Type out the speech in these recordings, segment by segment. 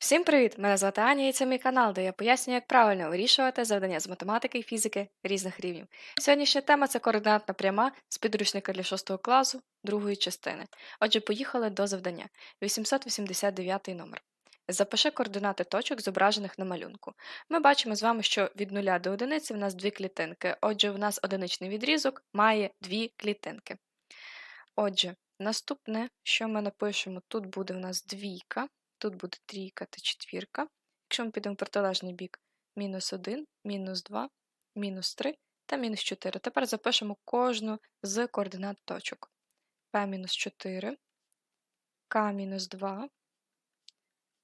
Всім привіт! Мене звати Аня і це мій канал, де я пояснюю, як правильно вирішувати завдання з математики і фізики різних рівнів. Сьогоднішня тема це координатна пряма з підручника для 6 класу другої частини. Отже, поїхали до завдання. 889 номер. Запиши координати точок, зображених на малюнку. Ми бачимо з вами, що від 0 до 1 в нас дві клітинки. Отже, в нас одиничний відрізок має дві клітинки. Отже, наступне, що ми напишемо, тут буде в нас двійка. Тут буде трійка та четвірка. Якщо ми підемо в протилежний бік, мінус 1, мінус 2, мінус 3 та мінус 4. Тепер запишемо кожну з координат точок. P-4, К-2,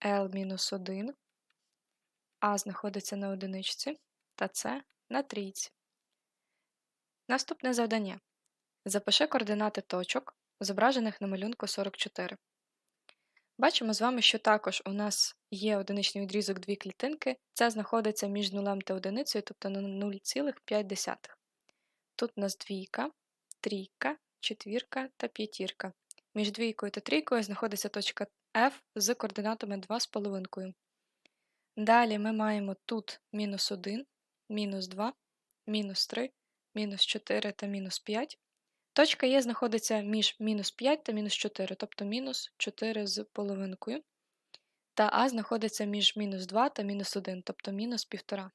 L-1, А знаходиться на одиничці та С на трійці. Наступне завдання. Запиши координати точок, зображених на малюнку 44. Бачимо з вами, що також у нас є одиничний відрізок дві клітинки, це знаходиться між нулем та одиницею, тобто на 0,5. Тут у нас двійка, трійка, четвірка та п'ятірка. Між двійкою та трійкою знаходиться точка F з координатами 2,5. Далі ми маємо тут мінус 1, мінус 2, мінус 3, мінус 4 та мінус 5. Точка Е знаходиться між мінус 5 та мінус 4, тобто мінус 4 з половинкою. Та А знаходиться між мінус 2 та мінус 1, тобто мінус 1,5.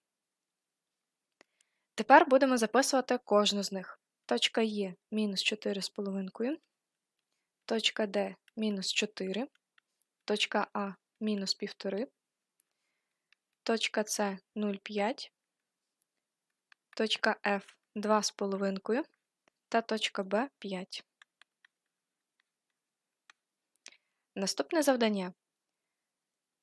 Тепер будемо записувати кожну з них. Точка Е мінус 4 з половинкою, точка Д мінус 4, точка А мінус 1,5, точка С 0,5, точка F 2 з половинкою та точка Б 5. Наступне завдання.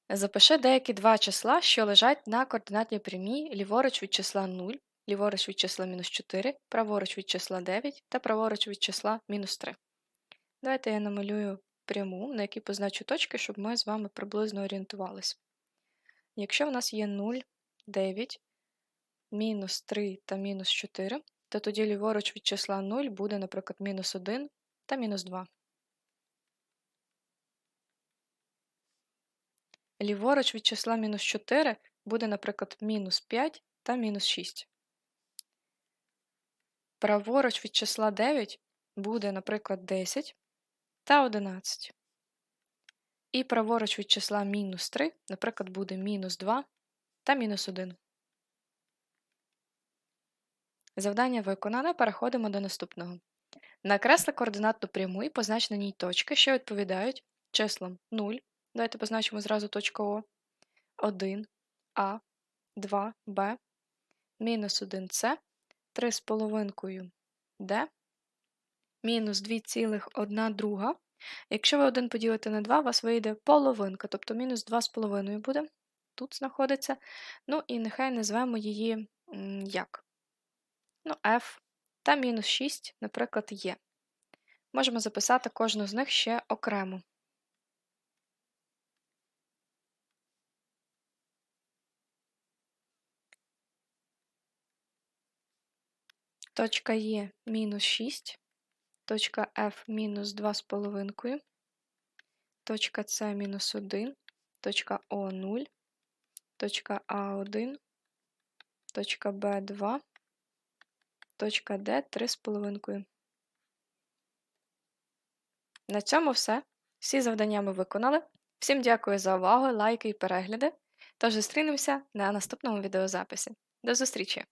Запиши деякі два числа, що лежать на координатній прямій ліворуч від числа 0, ліворуч від числа мінус 4, праворуч від числа 9 та праворуч від числа мінус 3. Давайте я намалюю пряму, на якій позначу точки, щоб ми з вами приблизно орієнтувалися. Якщо в нас є 0, 9, мінус 3 та мінус 4, то тоді ліворуч від числа 0 буде, наприклад, мінус 1 та мінус 2. Ліворуч від числа мінус 4 буде, наприклад, мінус 5 та мінус 6. Праворуч від числа 9 буде, наприклад, 10 та 11. І праворуч від числа мінус 3, наприклад, буде мінус 2 та мінус 1. Завдання виконано, переходимо до наступного. Накресли координатну пряму і познач на ній точки, що відповідають числам 0. Давайте позначимо зразу точку О, 1, А, 2, Б, мінус 1 С, 3,5 Д, мінус 2,1 друга. Якщо ви 1 поділите на 2, у вас вийде половинка, тобто мінус 2,5 буде. Тут знаходиться. Ну і нехай назвемо її як? Ну, f та мінус 6, наприклад, є. Можемо записати кожну з них ще окремо. Точка Е мінус 6, точка F мінус 2,5, точка С мінус 1, точка О 0, точка А1, точка Б2, Д 3,5. На цьому все. Всі завдання ми виконали. Всім дякую за увагу, лайки і перегляди. Тож зустрінемося на наступному відеозаписі. До зустрічі!